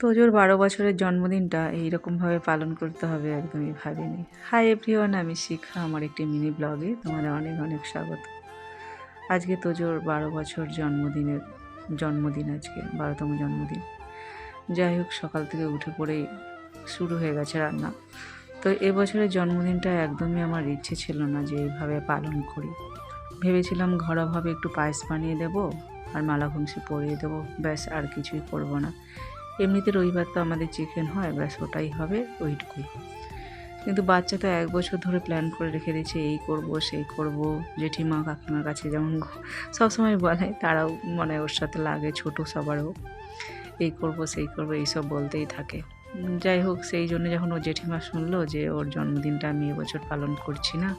তোজোর বারো বছরের জন্মদিনটা এইরকমভাবে পালন করতে হবে একদমই ভাবিনি। হাই এভরিওয়ান আমি শিখা, আমার একটি মিনি ব্লগে তোমাদের অনেক অনেক স্বাগত। আজকে তোজোর বারো বছর জন্মদিনের, জন্মদিন আজকে, বারোতম জন্মদিন। যাই হোক, সকাল থেকে উঠে পড়েই শুরু হয়ে গেছে রান্না। তো এবছরের জন্মদিনটা একদমই আমার ইচ্ছে ছিল না যে এইভাবে পালন করি। ভেবেছিলাম ঘরোয়াভাবে একটু পায়েস বানিয়ে দেবো আর মালা ঘুমসি পরিয়ে দেবো, ব্যাস আর কিছুই করব না। এমনিতে রবিবার তো আমাদের চিকেন হয় ব্যাস ওটাই হবে, ওইটুকুই। কিন্তু বাচ্চা তো এক বছর ধরে প্ল্যান করে রেখে দিয়েছে, এই করব, সেই করব। জেঠিমা, কাকিমার কাছে যেমন সবসময় বলে, তারাও মানে ওর সাথে লাগে, ছোট সবারও। এই করব, সেই করব, এইসব বলতেই থাকে। যাই হোক, সেই জন্য যখন ও জেঠিমা শুনলো যে ওর জন্মদিনটা আমি এবছর পালন করছি না,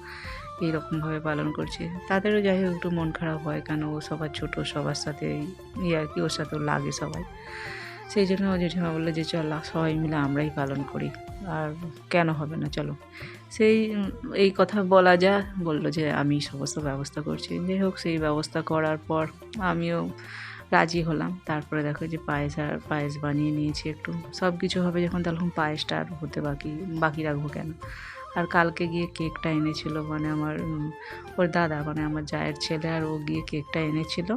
এইরকমভাবে পালন করছি, তাদেরও যাই হোক একটু মন খারাপ হয়, কেন ও সবার ছোট, সবার সাথে ইয়ে আর কি, ওর সাথেও লাগে সবাই। সেই জন্য জেঠিমা বলল যে, চল সবাই মিলে আমরাই পালন করি। আর কেন হবে না, চলো। সেই, এই কথা বলা যা, বলল যে, আমি সমস্ত ব্যবস্থা করছি। যাই হোক, সেই ব্যবস্থা করার পর আমিও রাজি হলাম। তারপরে দেখো যে, পায়েস আর পায়েস বানিয়ে নিয়েছি একটু। সব কিছু হবে যখন, তখন পায়েসটা আর হতে বাকি বাকি রাখব কেন? আর কালকে গিয়ে কেকটা এনেছিল মানে আমার ওর দাদা মানে আমার জায়ের ছেলে আর ও গিয়ে কেকটা এনেছিল।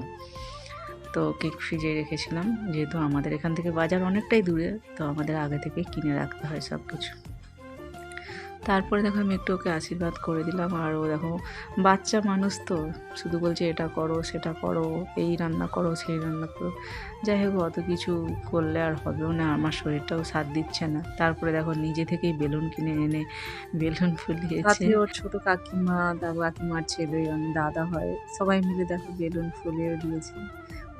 তো কেক ফ্রিজে রেখেছিলাম। যেহেতু আমাদের এখান থেকে বাজার অনেকটাই দূরে, তো আমাদের আগে থেকে কিনে রাখতে হয় সব কিছু তারপরে দেখো আমি একটু ওকে আশীর্বাদ করে দিলাম। আর ও দেখো, বাচ্চা মানুষ তো, শুধু বলছে এটা করো, সেটা করো, এই রান্না করো, সেই রান্না করো। যাই হোক, অত কিছু করলে আর হবেও না, আমার শরীরটাও সাথ দিচ্ছে না। তারপরে দেখো নিজে থেকেই বেলুন কিনে এনে বেলুন ফুলিয়েছে। ওর ছোটো কাকিমা দাদা কাকিমার ছেলে, দাদা হয়, সবাই মিলে দেখো বেলুন ফুলিয়ে দিয়েছে।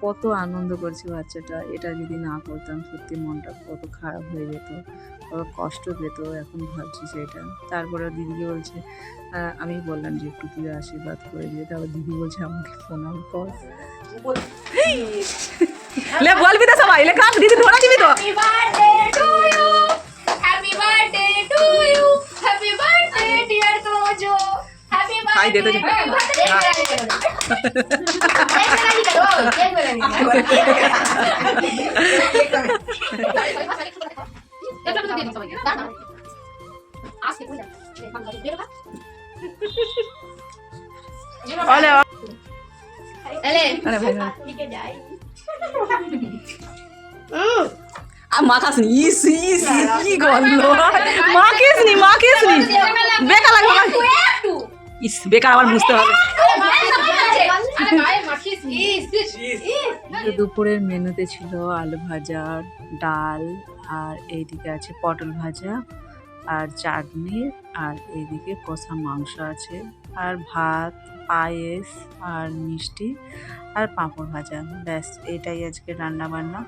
কত আনন্দ করছে বাচ্চাটা এটা যদি না করতাম সত্যি মনটা কত খারাপ হয়ে যেত কত কষ্ট পেত এখন ভাবছি সেটা। তারপরে দিদিকে বলছে আমি বললাম যে একটু তুই আশীর্বাদ করে দিয়ে তারপর দিদি বলছে আমাকে প্রণাম কর। লে বলবি তো সবাই লে দিদি ধরা দিবি তো? যেতে Olha, olha. Olha, মা খাসনি ইস ইস কি গন্ধ মা খেসনি মা খেসনি ইস, বেকার আবার হবে। দুপুরের মেনুতে ছিল আলু ভাজা, ডাল, আর এইদিকে আছে পটল ভাজা, আর চাটনি, আর এইদিকে কষা মাংস আছে, আর ভাত, পায়েস, আর মিষ্টি, আর পাঁপড় ভাজা। ব্যাস, এটাই আজকে রান্না বান্না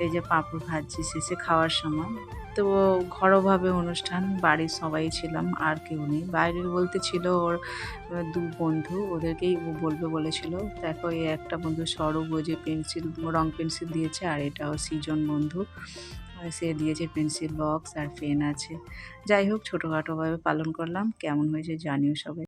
এই যে পাঁপড় ভাজছি শেষে খাওয়ার সময়। তো ঘরোভাবে অনুষ্ঠান, বাড়ির সবাই ছিলাম, আর কেউ নেই। বাইরের বলতে ছিল ওর দু বন্ধু, ওদেরকেই ও বলবে বলেছিল, দেখো, এই একটা বন্ধু সরব, ও যে পেন্সিল, রং পেন্সিল দিয়েছে, আর এটাও সিজন বন্ধু। সে দিয়েছে পেন্সিল বক্স আর পেন আছে। যাই হোক, ছোটোখাটোভাবে পালন করলাম। কেমন হয়েছে জানিও সবাই।